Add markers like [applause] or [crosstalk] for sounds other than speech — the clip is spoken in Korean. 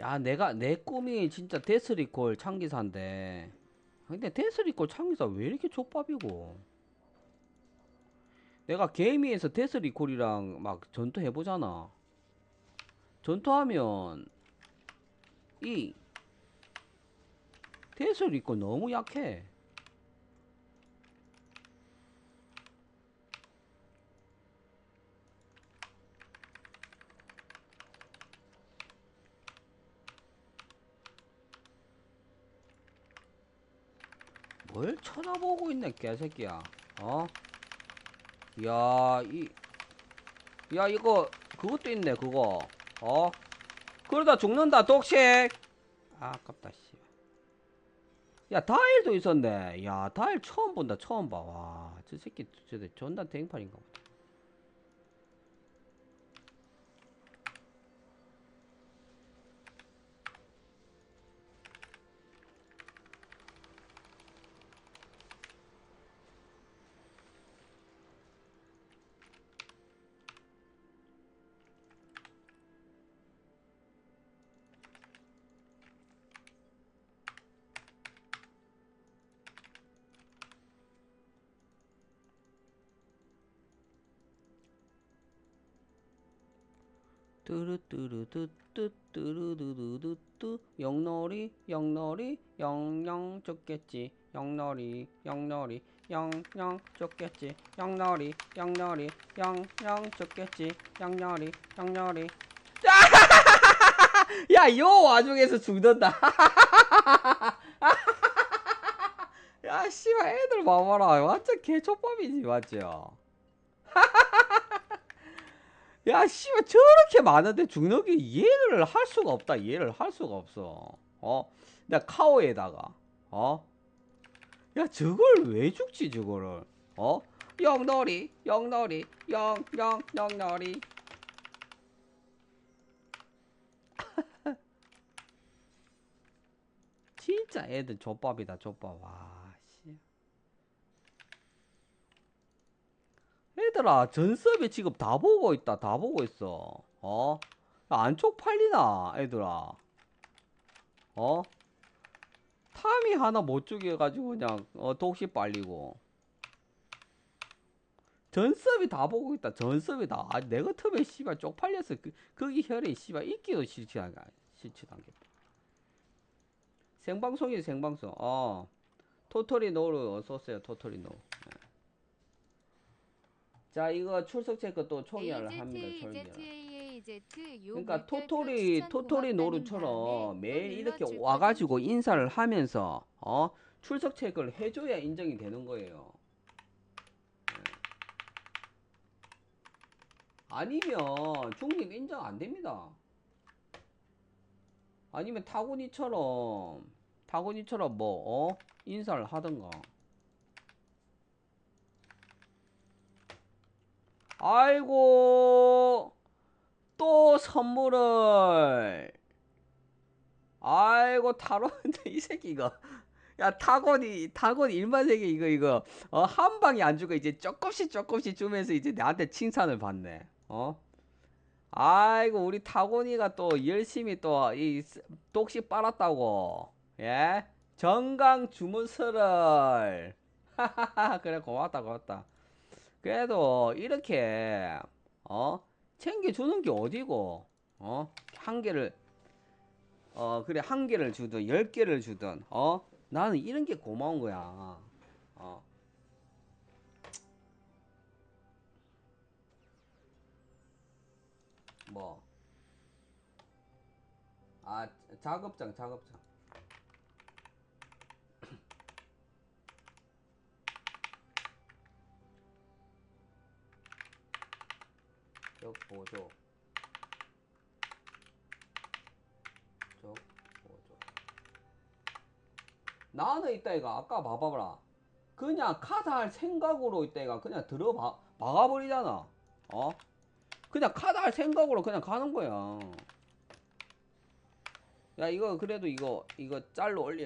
야 내가 내 꿈이 진짜 데스리콜 창기사인데. 근데 데스리콜 창기사 왜 이렇게 족밥이고? 내가 게임위에서 데스리콜이랑 막 전투해보잖아. 전투하면 이 데스리콜 너무 약해 뭘 쳐다보고 있네 개새끼야 어? 야, 이, 야, 이거, 그것도 있네, 그거. 어? 그러다 죽는다, 독식! 아, 아깝다, 씨. 야, 다일도 있었네. 야, 다일 처음 본다, 처음 봐. 와, 저 새끼, 존나 땡판인가 보다. 뚜루뚜루뚜뚜뚜루두두뚜 영놀이 영놀이 영영 쫓겠지. 영놀이 영놀이 영영 쫓겠지. 영놀이 영놀이 영영 쫓겠지. 영놀이 영놀이 야요 와중에서 죽는다. [laughs] 야 씨발 애들 봐봐라. 완전 개초밥이지 맞죠 야, 씨발, 저렇게 많은데 중력이 이해를 할 수가 없다. 이해를 할 수가 없어. 어? 내가 카오에다가, 어? 야, 저걸 왜 죽지, 저거를? 어? 영놀이, 영놀이, 영, 영, 영놀이. [laughs] 진짜 애들 족밥이다, 족밥. 와, 씨. 얘들아 전섭이 지금 다 보고 있다 다 보고 있어. 어? 안쪽 팔리나 애들아? 어? 탐이 하나 못 죽여가지고 그냥 어 독시 빨리고. 전섭이 다 보고 있다 전섭이 다. 아, 내 같으면 씨발 쪽팔려서 그, 거기 혈에 씨발 있기도 싫지 않 싫지도 않겠다 생방송이 생방송. 어. 토토리 노루 어서오세요 토토리 노루 자 이거 출석 체크 또 총이를 합니다. 총이를 그러니까 토토리 토토리 노루처럼 매일 이렇게 와가지고 인사를 하면서 어 출석 체크를 해줘야 인정이 되는 거예요. 예. 아니면 중립 인정 안 됩니다. 아니면 타고니처럼 타고니처럼 뭐 어? 인사를 하던가 아이고 또 선물을. 아이고 타로인데 [laughs] 이 새끼 이거. 야 타곤이 타곤 일만 세계 이거 이거. 어, 한 방에 안 주고 이제 조금씩 조금씩 주면서 이제 나한테 칭찬을 받네. 어? 아이고 우리 타곤이가 또 열심히 또 이 독식 빨았다고. 예? 정강 주문서를. [laughs] 그래 고맙다 고맙다 그래도 이렇게 어 챙겨주는 게 어디고 어 한 개를 어 그래 한 개를 주든 열 개를 주든 어 나는 이런 게 고마운 거야. 어. 뭐? 아 작업장 작업장 적 보조. 적 보조. 나는 이따 이가 아까 봐봐라. 그냥 카드 할 생각으로 이따 이가 그냥 들어봐 박아버리잖아. 어? 그냥 카드 할 생각으로 그냥 가는 거야. 야 이거 그래도 이거 이거 짤로 올리